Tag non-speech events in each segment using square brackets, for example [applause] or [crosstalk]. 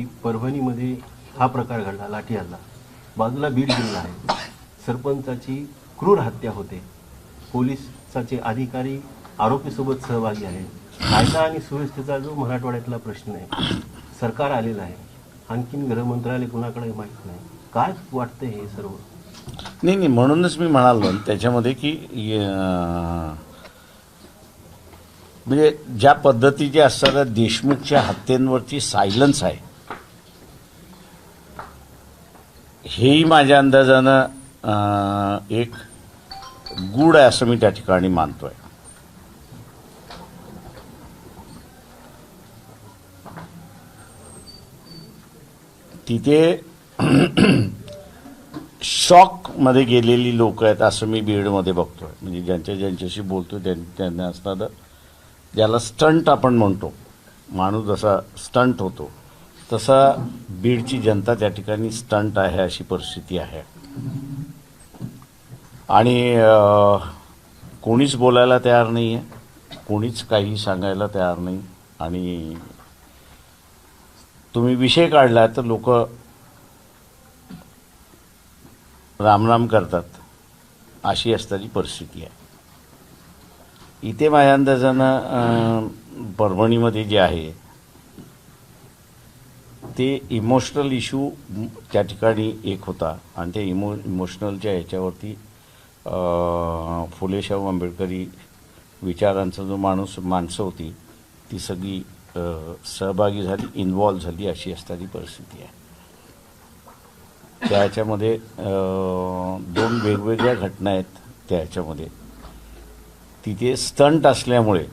की परभणीमध्ये हा प्रकार घडला लाठी हल्ला. बाजूला बीड जिल्हा आहे. सरपंचाची क्रूर हत्या होते. पोलिसाचे अधिकारी आरोपीसोबत सहभागी आहे कायदा आणि सुव्यवस्थेचा जो मराठवाड्यातला प्रश्न आहे सरकार आलेलं आहे. आणखीन गृहमंत्रालय कुणाकडे माहीत नाही. काय वाटतंय हे सर्व? नाही नाही म्हणूनच मी म्हणालो त्याच्यामध्ये की म्हणजे ज्या पद्धतीचे असणाऱ्या देशमुखच्या हत्येंवरती सायलन्स आहे हेही माझ्या अंदाजानं एक गूढ आहे असं मी त्या ठिकाणी मानतोय. तिथे शॉकमध्ये गेलेली लोक आहेत असं मी बीडमध्ये बघतोय. म्हणजे ज्यांच्या ज्यांच्याशी बोलतो त्यांना असणारं ज्याला स्टंट आपण म्हणतो. माणूस जसा स्टंट होतो. तसा बीडची जनता त्या ठिकाणी स्टंट आहे अशी परिस्थिती आहे. आणि कोणीच बोलायला तयार नाही आहे कोणीच काही सांगायला तयार नाही. आणि तुम्ही विषय काढला तर लोक रामराम करतात. अशी असताची परिस्थिती आहे. इथे माझ्या अंदाजानं परभणीमध्ये जे आहे ते इमोशनल इश्यू त्या ठिकाणी एक होता. आणि त्या इमो इमोशनलच्या ह्याच्यावरती अं, फुले शाहू आंबेडकरी विचारांचा जो माणूस माणसं होती ती सगळी सहभागी झाली इन्व्हॉल्व झाली अशी असणारी परिस्थिती आहे. त्या ह्याच्यामध्ये दोन वेगवेगळ्या घटना आहेत त्या ह्याच्यामध्ये तिथे स्टंट असल्यामुळे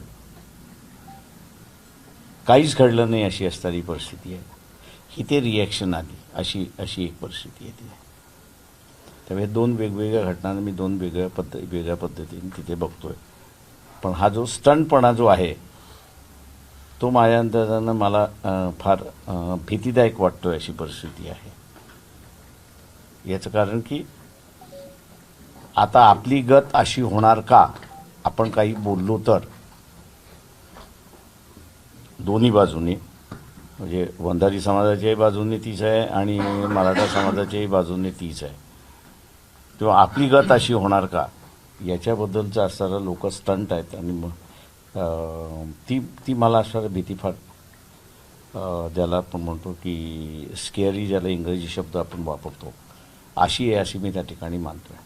काहीच घडलं नाही अशी असणारी परिस्थिती आहे. इथे रिॲक्शन आली? अशी अशी एक परिस्थिती आहे त्यामुळे दोन वेगवेगळ्या घटनांना मी दोन वेगळ्या पद्ध वेगळ्या पद्धतीने तिथे बघतोय. पण हा जो स्टंटपणा जो आहे तो माझ्या अंदाजानं मला फार भीतीदायक वाटतोय अशी परिस्थिती आहे. याचं कारण की आता आपली गत अशी होणार का? आपण काही बोललो तर. दोन्ही बाजूने म्हणजे वंधारी समाजाच्याही बाजूने तीच आहे आणि मराठा समाजाच्याही बाजूने तीच आहे. किंवा आपली गत अशी होणार का? याच्याबद्दलचं असणारा लोक स्टंट आहेत आणि मग ती ती मला असणारं भीती फार ज्याला आपण म्हणतो की स्केअरी ज्याला इंग्रजी शब्द आपण वापरतो. अशी आहे अशी मी त्या ठिकाणी मानतोय.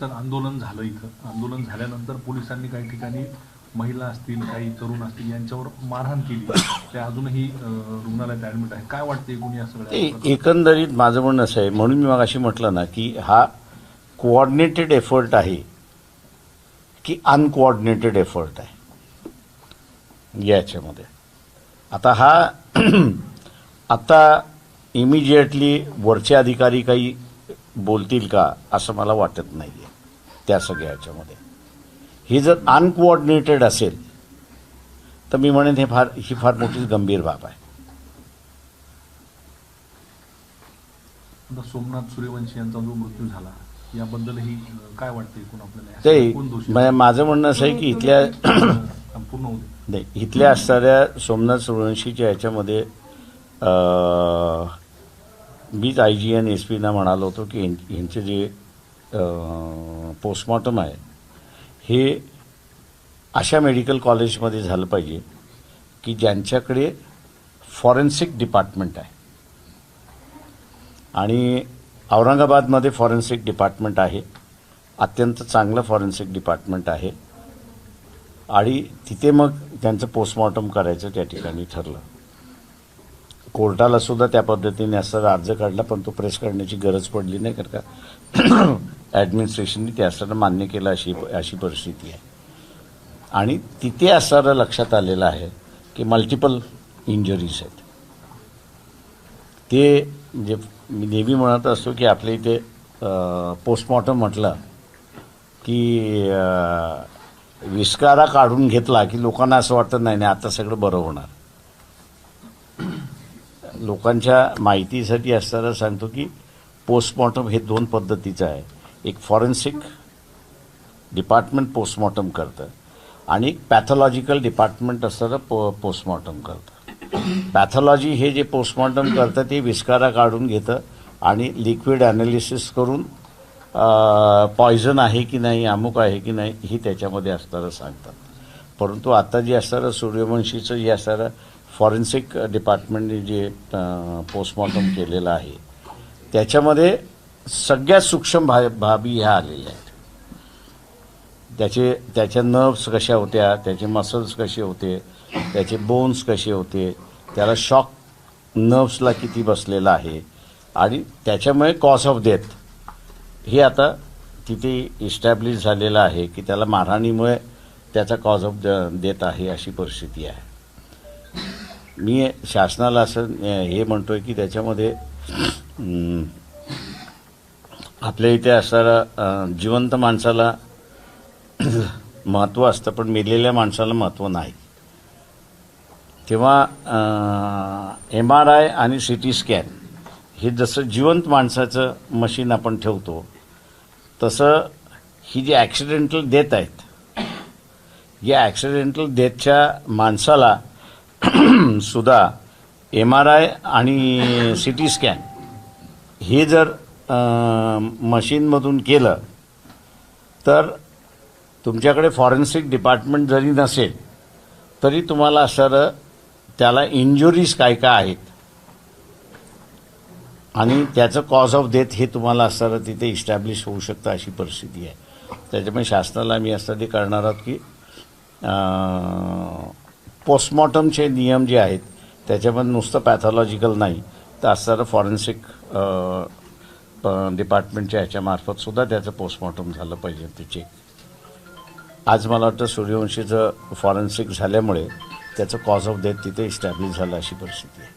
सर आंदोलन झालं इथं. आंदोलन झाल्यानंतर पोलिसांनी काही ठिकाणी महिला असतील काही तरुण असतील यांच्यावर मारहाण केली. ते अजूनही रुग्णालयात ऍडमिट आहे काय वाटते एकूण या सगळ्या एकंदरीत माझं म्हणणं असं आहे म्हणून मी मग अशी म्हटलं ना की हा कोऑर्डिनेटेड एफर्ट आहे की अनकोऑर्डिनेटेड एफर्ट आहे याच्यामध्ये. आता हा [clears throat] आता इमिजिएटली वरचे अधिकारी काही बोलतील का असं मला वाटत नाही आहे त्या सगळ्या ह्याच्यामध्ये ही जर अनकोऑर्डिनेटेड असेल तर मी म्हणेन हे फार ही फार मोठी गंभीर बाब आहे. सोमनाथ सूर्यवंशी यांचा जो मृत्यू झाला याबद्दलही काय वाटतं एकूण आपल्याला? ते माझं म्हणणं असं आहे की इथल्या [clears throat] पूर्ण नाही इथल्या असणाऱ्या सोमनाथ सूर्यवंशीच्या ह्याच्यामध्ये अं, मीच आय जी एन एस पीना म्हणालो होतो की यांचे जे पोस्टमॉर्टम आहे हे अशा मेडिकल कॉलेजमध्ये झालं पाहिजे की ज्यांच्याकडे फॉरेन्सिक डिपार्टमेंट आहे. आणि औरंगाबादमध्ये फॉरेन्सिक डिपार्टमेंट आहे. अत्यंत चांगलं फॉरेन्सिक डिपार्टमेंट आहे. आणि तिथे मग त्यांचं पोस्टमॉर्टम करायचं त्या ठिकाणी ठरलं. कोर्टाला सुद्धा त्या पद्धतीने असं अर्ज काढला पण तो प्रेस करण्याची गरज पडली नाही कारण का? ॲडमिनिस्ट्रेशनने ते असताना मान्य केलं अशी अशी परिस्थिती आहे. आणि तिथे असणारं लक्षात आलेलं आहे की मल्टिपल इंजरीज आहेत. ते म्हणजे मी नेहमी म्हणत असतो की आपल्या इथे पोस्टमॉर्टम म्हटलं की विस्कारा काढून घेतला की लोकांना असं वाटतं नाही नाही आता सगळं बरं होणार. लोकांच्या माहितीसाठी असताना सांगतो की पोस्टमॉर्टम हे दोन पद्धतीचं आहे. एक फॉरेन्सिक डिपार्टमेंट पोस्टमॉर्टम करतं आणि एक पॅथॉलॉजिकल डिपार्टमेंट असणारं पो पोस्टमॉर्टम करतं. पॅथॉलॉजी हे जे पोस्टमॉर्टम करतं ते विस्कारा काढून घेतं आणि लिक्विड ॲनालिसिस करून पॉयझन आहे की नाही अमुक आहे की नाही ही त्याच्यामध्ये असणारं सांगतात. परंतु आता जे असणारं सूर्यवंशीचं जे असणारं फॉरेन्सिक डिपार्टमेंटने जे पोस्टमॉर्टम केलेलं आहे त्याच्यामध्ये सगळ्यात सूक्ष्म भा बाबी ह्या आलेल्या आहेत. त्याचे त्याच्या नर्व्स कशा होत्या त्याचे मसल्स कसे होते त्याचे बोन्स कसे होते त्याला शॉक नर्व्सला किती बसलेला आहे आणि त्याच्यामुळे कॉज ऑफ डेथ हे आता तिथे इस्टॅब्लिश झालेलं आहे की त्याला मारहाणीमुळे त्याचा कॉज ऑफ डेथ आहे अशी परिस्थिती आहे. मी शासनाला असं हे हे म्हणतोय की त्याच्यामध्ये आपल्या इथे असणारा जिवंत माणसाला [clears throat] महत्त्व असतं पण मेलेल्या माणसाला महत्त्व नाही. तेव्हा एम आर आय आणि सी टी स्कॅन हे जसं जिवंत माणसाचं मशीन आपण ठेवतो तसं ही जी ॲक्सिडेंटल डेथ आहेत या ॲक्सिडेंटल डेथच्या माणसाला [clears throat] सुद्धा एम आर आय आणि सी टी स्कॅन हे जर मशीनमधून केलं तर तुमच्याकडे फॉरेन्सिक डिपार्टमेंट जरी नसेल तरी तुम्हाला असणारं त्याला इंजुरीज काय काय आहेत? आणि त्याचं कॉज ऑफ डेथ हे तुम्हाला असणारं तिथे इस्टॅब्लिश होऊ शकतं अशी परिस्थिती आहे. त्याच्यामुळे शासनाला आम्ही असं ते करणार आहोत की पोस्टमॉर्टमचे नियम जे आहेत त्याच्यामध्ये नुसतं पॅथॉलॉजिकल नाही तर असणारं फॉरेन्सिक डिपार्टमेंटच्या ह्याच्यामार्फत सुद्धा त्याचं पोस्टमॉर्टम झालं पाहिजे तिचे आज मला वाटतं सूर्यवंशीचं फॉरेन्सिक झाल्यामुळे त्याचं कॉज ऑफ डेथ तिथे इस्टॅब्लिश झालं अशी परिस्थिती आहे.